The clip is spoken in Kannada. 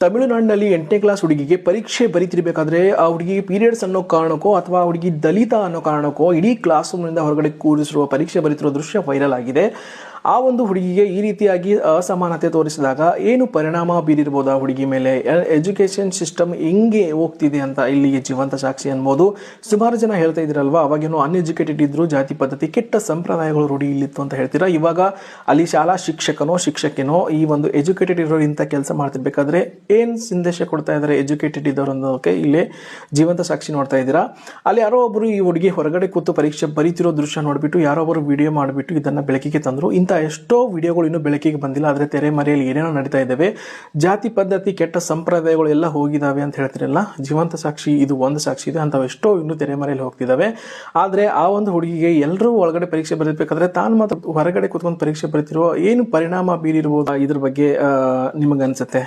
ತಮಿಳುನಾಡಿನಲ್ಲಿ ಎಂಟನೇ ಕ್ಲಾಸ್ ಹುಡುಗಿಗೆ ಪರೀಕ್ಷೆ ಬರೀತಿರ್ಬೇಕಾದ್ರೆ ಆ ಹುಡುಗಿ ಪೀರಿಯಡ್ಸ್ ಅನ್ನೋ ಕಾರಣಕ್ಕೋ ಅಥವಾ ಆ ಹುಡುಗಿ ದಲಿತ ಅನ್ನೋ ಕಾರಣಕ್ಕೋ ಇಡೀ ಕ್ಲಾಸ್ ರೂಮ್ನಿಂದ ಹೊರಗಡೆ ಕೂರಿಸಿರುವ ಪರೀಕ್ಷೆ ಬರೀತಿರೋ ದೃಶ್ಯ ವೈರಲ್ ಆಗಿದೆ. ಆ ಒಂದು ಹುಡುಗಿಗೆ ಈ ರೀತಿಯಾಗಿ ಅಸಮಾನತೆ ತೋರಿಸಿದಾಗ ಏನು ಪರಿಣಾಮ ಬೀರಿರ್ಬೋದು ಆ ಹುಡುಗಿ ಮೇಲೆ? ಎಜುಕೇಶನ್ ಸಿಸ್ಟಮ್ ಹೆಂಗೆ ಹೋಗ್ತಿದೆ ಅಂತ ಇಲ್ಲಿಗೆ ಜೀವಂತ ಸಾಕ್ಷಿ ಅನ್ಬೋದು ಸುಮಾರು ಜನ ಹೇಳ್ತಾ ಇದ್ರಲ್ವಾ ಅವಾಗೇನು ಅನ್ಎಜುಕೇಟೆಡ್ ಇದ್ರು, ಜಾತಿ ಪದ್ಧತಿ, ಕೆಟ್ಟ ಸಂಪ್ರದಾಯಗಳು ರೂಢಿ ಇಲ್ಲಿತ್ತು ಅಂತ ಹೇಳ್ತೀರಾ? ಇವಾಗ ಅಲ್ಲಿ ಶಾಲಾ ಶಿಕ್ಷಕನೋ, ಶಿಕ್ಷಕಿನೋ ಈ ಒಂದು ಎಜುಕೇಟೆಡ್ ಇರೋರು ಇಂಥ ಕೆಲಸ ಮಾಡ್ತಿರ್ಬೇಕಾದ್ರೆ ಏನ್ ಸಂದೇಶ ಕೊಡ್ತಾ ಇದ್ದಾರೆ ಎಜುಕೇಟೆಡ್ ಇದ್ದವರು ಅನ್ನೋದಕ್ಕೆ? ಇಲ್ಲಿ ಜೀವಂತ ಸಾಕ್ಷಿ ನೋಡ್ತಾ ಇದ್ದೀರಾ? ಅಲ್ಲಿ ಯಾರೋ ಒಬ್ಬರು ಈ ಹುಡುಗಿ ಹೊರಗಡೆ ಕೂತು ಪರೀಕ್ಷೆ ಬರೀತಿರೋ ದೃಶ್ಯ ನೋಡ್ಬಿಟ್ಟು, ಯಾರೋ ಒಬ್ಬರು ವಿಡಿಯೋ ಮಾಡಿಬಿಟ್ಟು ಇದನ್ನ ಬೆಳಕಿಗೆ ತಂದ್ರು. ಇಂಥ ಎಷ್ಟೋ ವಿಡಿಯೋಗಳು ಇನ್ನೂ ಬೆಳಕಿಗೆ ಬಂದಿಲ್ಲ, ಆದರೆ ತೆರೆ ಮರೆಯಲ್ಲಿ ಏನೇನೋ ನಡೀತಾ ಇದ್ದಾವೆ. ಜಾತಿ, ಪದ್ಧತಿ, ಕೆಟ್ಟ ಸಂಪ್ರದಾಯಗಳು ಎಲ್ಲ ಹೋಗಿದ್ದಾವೆ ಅಂತ ಹೇಳ್ತಿರಲ್ಲ, ಜೀವಂತ ಸಾಕ್ಷಿ ಇದು ಒಂದು ಸಾಕ್ಷಿ ಇದೆ, ಅಂಥವು ಎಷ್ಟೋ ಇನ್ನೂ ತೆರೆಮರೆಯಲ್ಲಿ ಹೋಗ್ತಿದ್ದಾವೆ ಆದರೆ ಆ ಒಂದು ಹುಡುಗಿಗೆ ಎಲ್ಲರೂ ಒಳಗಡೆ ಪರೀಕ್ಷೆ ಬರೀಬೇಕಾದ್ರೆ ತಾನು ಮಾತ್ರ ಹೊರಗಡೆ ಕೂತ್ಕೊಂಡು ಪರೀಕ್ಷೆ ಬರೀತಿರುವ ಏನು ಪರಿಣಾಮ ಬೀರಿರ್ಬೋದು ಇದ್ರ ಬಗ್ಗೆ ನಿಮಗನ್ಸುತ್ತೆ?